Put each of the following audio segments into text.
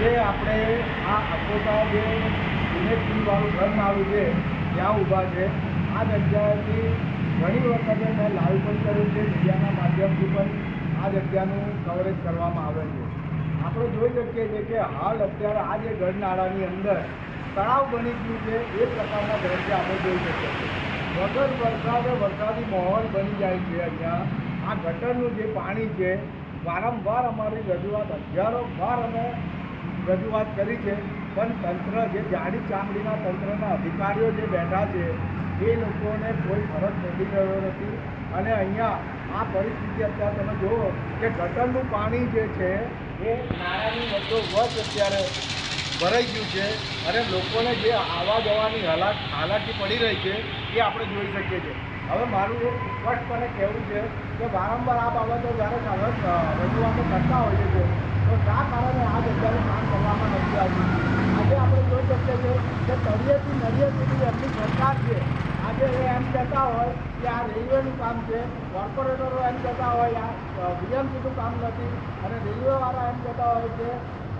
આજે આપણે આ અકોટા જે યુનિવર્સિટીવાળું ઘર મારું છે, ત્યાં ઊભા છે. આ જગ્યાએથી ઘણી વખતે મેં લાઈવ પણ કર્યું છે, મીડિયાના માધ્યમથી પણ આ જગ્યાનું કવરેજ કરવામાં આવે છે. આપણે જોઈ શકીએ છીએ કે હાલ અત્યારે આ જે ગઢનાળાની અંદર તળાવ બની ગયું છે, એ પ્રકારના દ્રશ્ય આપણે જોઈ શકીએ છીએ. વગર વરસાદે વરસાદી માહોલ બની જાય છે અહીંયા. આ ગટરનું જે પાણી છે, વારંવાર અમારી રજૂઆત હજારો વાર અમે રજૂઆત કરી છે, પણ તંત્ર જે જાડી ચામડીના તંત્રના અધિકારીઓ જે બેઠા છે, એ લોકોને કોઈ ફરજ પડી રહ્યો નથી. અને અહીંયા આ પરિસ્થિતિ અત્યારે તમે જુઓ કે ગટરનું પાણી જે છે, એ નાળાની વચ્ચો વચ અત્યારે ભરાઈ ગયું છે અને લોકોને જે આવવા જવાની હાલાત હાલાકી પડી રહી છે, એ આપણે જોઈ શકીએ છીએ. હવે મારું એક સ્પષ્ટપણે કહેવું છે કે વારંવાર આ બાબતો જ્યારે રજૂઆતો કરતા હોઈએ છીએ શા કારણે આ જગ્યાએ કામ કરવામાં નથી આવતું આજે આપણે જોઈ શકીએ છીએ કે તળિયેથી નળિયે સુધી એમની સરકાર છે આજે એ એમ કહેતા હોય કે આ રેલવેનું કામ છે કોર્પોરેટરો એમ કહેતા હોય આ બીએમસીનું કામ નથી અને રેલવેવાળા એમ કહેતા હોય કે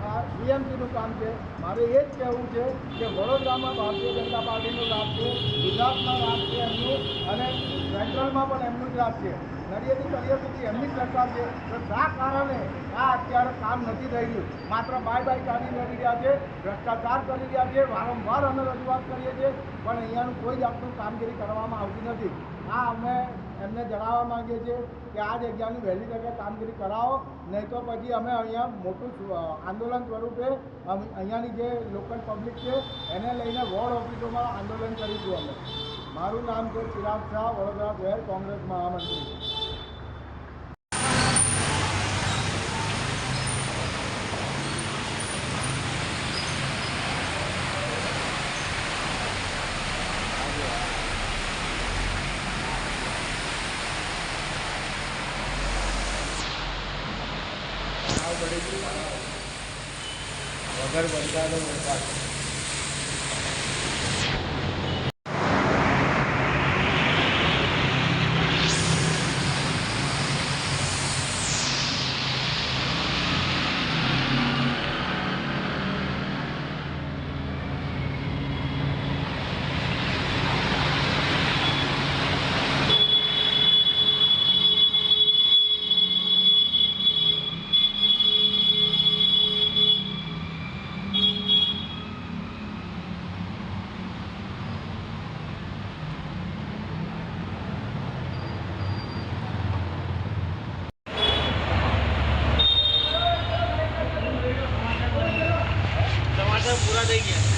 આ બીએમસીનું કામ છે મારે એ જ કહેવું છે કે વડોદરામાં ભારતીય જનતા પાર્ટીનું રાજ છે ગુજરાતમાં રાજ છે એમનું અને સેન્ટ્રલમાં પણ એમનું જ રાજ છે. નડિયાદી તળિયા સુધી એમની સરકાર છે. તો શા કારણે આ અત્યારે કામ નથી થઈ રહ્યું? માત્ર બાય બાય કાઢી કરી રહ્યા છે, ભ્રષ્ટાચાર કરી રહ્યા છે, વારંવાર અમે રજૂઆત કરીએ છીએ, પણ અહીંયાનું કોઈ જાતનું કામગીરી કરવામાં આવતી નથી. આ અમે એમને જણાવવા માંગીએ છીએ કે આ જગ્યાની વહેલી તકે કામગીરી કરાવો, નહીં તો પછી અમે અહીંયા મોટું આંદોલન સ્વરૂપે અહીંયાની જે લોકલ પબ્લિક છે, એને લઈને વોર્ડ ઓફિસોમાં આંદોલન કરીશું અમે. મારું નામ છે ચિરાગ શાહ, વડોદરા શહેર કોંગ્રેસ મહામંત્રી. વગર વરસાદો વરસાદ. ટમાટર પૂરા થઈ ગયા